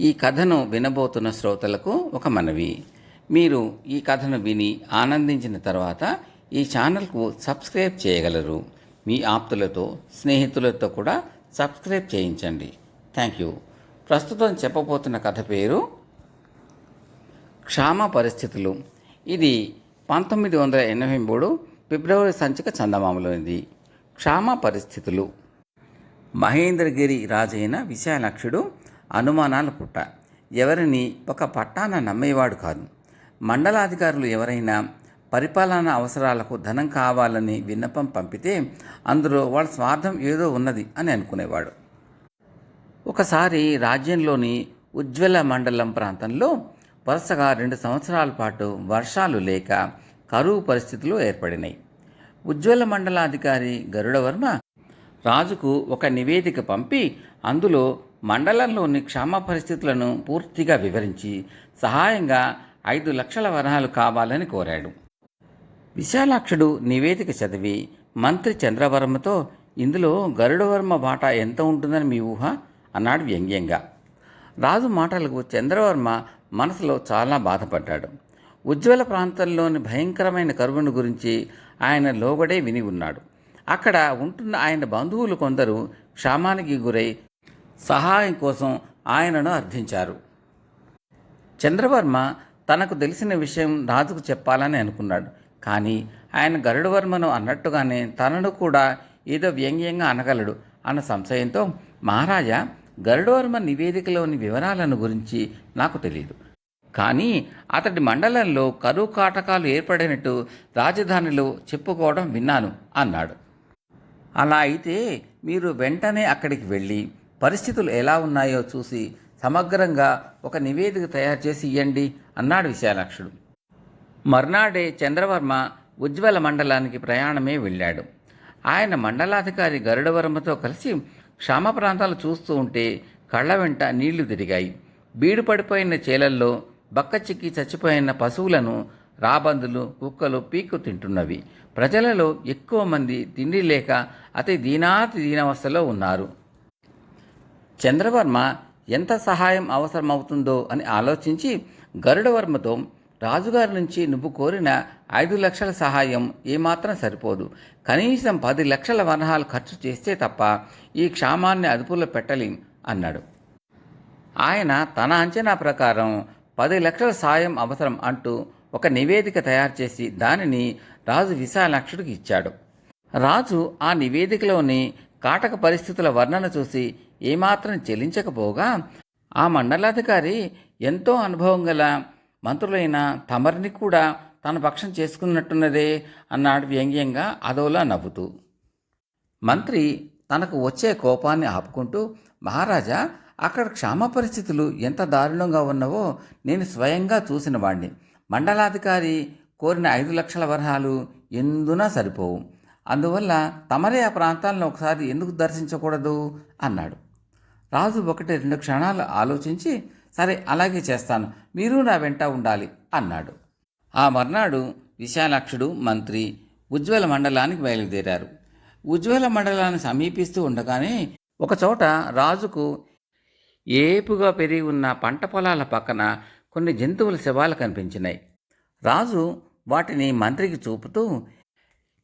ఈ కథను వినబోతున్న శ్రోతలకు ఒక మనవి. మీరు ఈ కథను విని ఆనందించిన తర్వాత ఈ ఛానల్కు సబ్స్క్రైబ్ చేయగలరు. మీ ఆప్తులతో స్నేహితులతో కూడా సబ్స్క్రైబ్ చేయించండి. Thank you. ప్రస్తుతం చెప్పబోతున్న కథ పేరు క్షామ పరిస్థితులు. ఇది పంతొమ్మిది వందల ఎనభై మూడు ఫిబ్రవరి సంచిక చందమామలోనిది. క్షామ పరిస్థితులు. మహేంద్రగిరి రాజైన విశాలక్షుడు అనుమానాలు పుట్ట. ఎవరిని? ఒక పట్టాన నమ్మేవాడు కాదు. మండలాధికారులు ఎవరైనా పరిపాలనా అవసరాలకు ధనం కావాలని విన్నపం పంపితే అందులో వాళ్ళ స్వార్థం ఏదో ఉన్నది అని అనుకునేవాడు. ఒకసారి రాజ్యంలోని ఉజ్వల మండలం ప్రాంతంలో వరుసగా రెండు సంవత్సరాల పాటు వర్షాలు లేక కరువు పరిస్థితులు ఏర్పడినాయి. ఉజ్వల మండలాధికారి గరుడవర్మ రాజుకు ఒక నివేదిక పంపి అందులో మండలంలోని క్షామ పరిస్థితులను పూర్తిగా వివరించి సహాయంగా ఐదు లక్షల వరహాలు కావాలని కోరాడు. విశాలాక్షుడు నివేదిక చదివి మంత్రి చంద్రవర్మతో ఇందులో గరుడవర్మ వాటా ఎంత ఉంటుందని మీ ఊహ? అన్నాడు వ్యంగ్యంగా. రాజు మాటలకు చంద్రవర్మ మనసులో చాలా బాధపడ్డాడు. ఉజ్వల ప్రాంతంలోని భయంకరమైన కరువును గురించి ఆయన లోబడే విని ఉన్నాడు. అక్కడ ఉంటున్న ఆయన బంధువులు కొందరు క్షామానికి గురై సహాయం కోసం ఆయనను అర్థించారు. చంద్రవర్మ తనకు తెలిసిన విషయం రాజుకు చెప్పాలని అనుకున్నాడు. కానీ ఆయన గరుడవర్మను అన్నట్టుగానే తనను కూడా ఏదో వ్యంగ్యంగా అనగలడు అన్న సంశయంతో మహారాజా గరుడవర్మ నివేదికలోని వివరాలను గురించి నాకు తెలియదు కానీ అతడి మండలంలో కరువు కాటకాలు ఏర్పడినట్టు రాజధానిలో చెప్పుకోవడం విన్నాను అన్నాడు. అలా అయితే మీరు వెంటనే అక్కడికి వెళ్ళి పరిస్థితులు ఎలా ఉన్నాయో చూసి సమగ్రంగా ఒక నివేదిక తయారు చేసి ఇవ్వండి అన్నాడు విశాలాక్షుడు. మర్నాడే చంద్రవర్మ ఉజ్వల మండలానికి ప్రయాణమే వెళ్ళాడు. ఆయన మండలాధికారి గరుడవర్మతో కలిసి క్షామ ప్రాంతాలు చూస్తూ ఉంటే కళ్ళ వెంట నీళ్ళు తిరిగాయి. బీడు పడిపోయిన చేలల్లో బక్క చిక్కి చచ్చిపోయిన పశువులను రాబందులు కుక్కలు పీక్కు తింటున్నవి. ప్రజలలో ఎక్కువ మంది తిండి లేక అతి దీనాతి దీనావస్థలో ఉన్నారు. చంద్రవర్మ ఎంత సహాయం అవసరమవుతుందో అని ఆలోచించి గరుడవర్మతో రాజుగారి నుంచి నువ్వు కోరిన ఐదు లక్షల సహాయం ఏమాత్రం సరిపోదు. కనీసం పది లక్షల వనహాలు ఖర్చు చేస్తే తప్ప ఈ క్షామాన్ని అదుపులో పెట్టలేం అన్నాడు. ఆయన తన అంచనా ప్రకారం పది లక్షల సాయం అవసరం అంటూ ఒక నివేదిక తయారు చేసి దానిని రాజు విశాలాక్షుడికి ఇచ్చాడు. రాజు ఆ నివేదికలోని కాటక పరిస్థితుల వర్ణన చూసి ఏమాత్రం చెల్లించకపోగా ఆ మండలాధికారి ఎంతో అనుభవం గల మంత్రులైన తమరిని కూడా తన పక్షం చేసుకున్నట్టున్నదే అన్నాడు వ్యంగ్యంగా అదోలా నవ్వుతూ. మంత్రి తనకు వచ్చే కోపాన్ని ఆపుకుంటూ మహారాజా అక్కడ క్షామ పరిస్థితులు ఎంత దారుణంగా ఉన్నవో నేను స్వయంగా చూసిన వాణ్ణి. మండలాధికారి కోరిన ఐదు లక్షల వరహాలు ఎందునా సరిపోవు. అందువల్ల తమరే ఆ ప్రాంతాలను ఒకసారి ఎందుకు దర్శించకూడదు? అన్నాడు. రాజు ఒకటి రెండు క్షణాలు ఆలోచించి సరే అలాగే చేస్తాను. మీరు నా వెంట ఉండాలి అన్నాడు. ఆ మర్నాడు విశాలాక్షుడు మంత్రి ఉజ్వల మండలానికి బయలుదేరారు. ఉజ్వల మండలాన్ని సమీపిస్తూ ఉండగానే ఒకచోట రాజుకు ఏపుగా పెరిగి ఉన్న పంట పొలాల పక్కన కొన్ని జంతువుల శవాలు కనిపించినాయి. రాజు వాటిని మంత్రికి చూపుతూ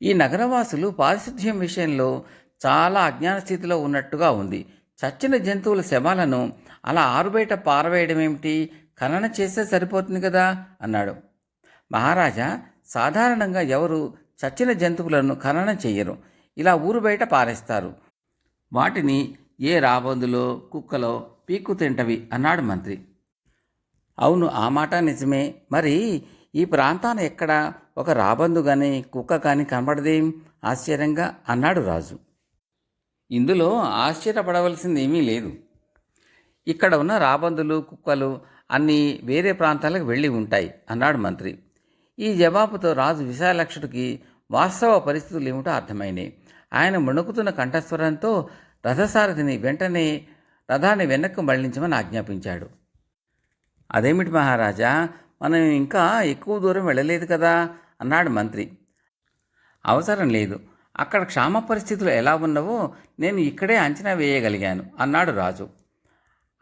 ఈ నగరవాసులు పారిశుధ్యం విషయంలో చాలా అజ్ఞాన స్థితిలో ఉన్నట్టుగా ఉంది. చచ్చిన జంతువుల శవాలను అలా ఆరుబయట పారవేయడం ఏమిటి? ఖనన చేస్తే సరిపోతుంది కదా? అన్నాడు. మహారాజా సాధారణంగా ఎవరు చచ్చిన జంతువులను ఖనన చెయ్యరు. ఇలా ఊరు బయట పారేస్తారు. వాటిని ఏ రాబందులో కుక్కలో పీక్కు తింటవి అన్నాడు మంత్రి. అవును ఆ మాట నిజమే. మరి ఈ ప్రాంతాన ఎక్కడ ఒక రాబందు కానీ కుక్క కానీ కనబడదేం? ఆశ్చర్యంగా అన్నాడు రాజు. ఇందులో ఆశ్చర్యపడవలసింది ఏమీ లేదు. ఇక్కడ ఉన్న రాబందులు కుక్కలు అన్నీ వేరే ప్రాంతాలకు వెళ్ళి ఉంటాయి అన్నాడు మంత్రి. ఈ జవాబుతో రాజు విశాలక్షుడికి వాస్తవ పరిస్థితులు ఏమిటో అర్థమైనాయి. ఆయన ముణుకుతున్న కంఠస్వరంతో రథసారథిని వెంటనే రథాన్ని వెనక్కు మళ్ళించమని ఆజ్ఞాపించాడు. అదేమిటి మహారాజా మనం ఇంకా ఎక్కువ దూరం వెళ్ళలేదు కదా? అన్నాడు మంత్రి. అవసరం లేదు. అక్కడ క్షామ పరిస్థితులు ఎలా ఉన్నవో నేను ఇక్కడే అంచనా వేయగలిగాను అన్నాడు రాజు.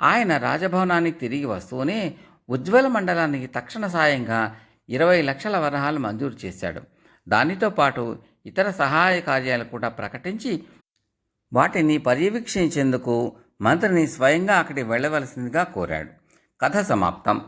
ఆయన రాజభవనానికి తిరిగి వస్తూనే ఉజ్వల మండలానికి తక్షణ సాయంగా ఇరవై లక్షల వరహాలు మంజూరు చేశాడు. దానితో పాటు ఇతర సహాయ కార్యాలు కూడా ప్రకటించి వాటిని పర్యవేక్షించేందుకు మంత్రిని స్వయంగా అక్కడికి వెళ్ళవలసిందిగా కోరాడు. కథ సమాప్తం.